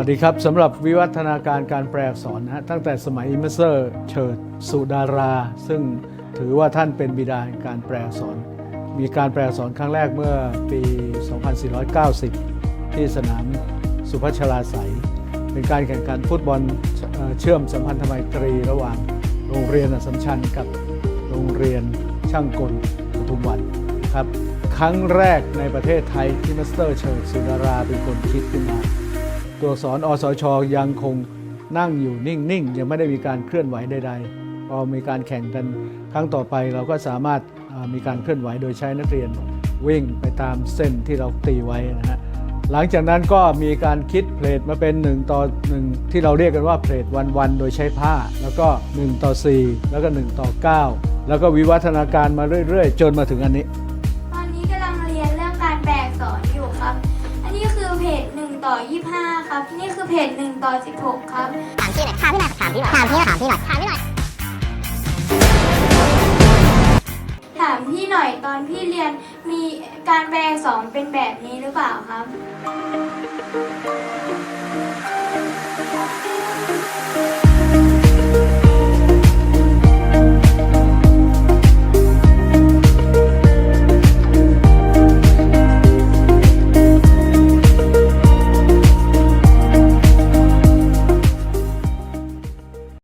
ัสดีครับสำหรับวิวัฒนาการการแปลอักษรนะฮะตั้งแต่สมัยอิมเมอร์เซอร์เฉิดสุดารา ซึ่งถือว่าท่านเป็นบิดาแห่งการแปลอักษร มีการแปลอักษรครั้งแรกเมื่อปี 2490 ที่สนามสุพัชราไสยเป็นการแข่งขันฟุตบอลเชื่อมสัมพันธไมตรีระหว่างโรงเรียนสัมชัญกับโรงเรียนช่างกลปทุมวันครับครั้งแรกในประเทศไทยที่มาสเตอร์เฉิดสุดาราเป็นคนคิดขึ้นมา ตัวสอักษรอสชยังคงนั่งอยู่นิ่งๆ ยังไม่ได้มีการเคลื่อนไหวใดๆ พอมีการแข่งกันครั้งต่อไปเราก็สามารถมีการเคลื่อนไหวโดยใช้นักเรียนวิ่งไปตามเส้นที่เราตีไว้นะฮะหลังจากนั้นก็มีการคิดเพลทมาเป็น 1 ต่อ 1 ที่เราเรียกกันว่าเพลทวันๆ โดยใช้ผ้า แล้วก็ 1 ต่อ 4 แล้วก็ 1 ต่อ 9 แล้วก็วิวัฒนาการมาเรื่อยๆ จนมาถึงอันนี้ ต่อ 25 ครับ นี่คือเพจ1ต่อ 16 ครับ ถามพี่หน่อยถามพี่หน่อยถามพี่หน่อยถามพี่หน่อยถามพี่หน่อยถามพี่หน่อย ถามพี่หน่อยตอนพี่เรียนมีการแปลอักษรเป็นแบบนี้หรือเปล่าครับ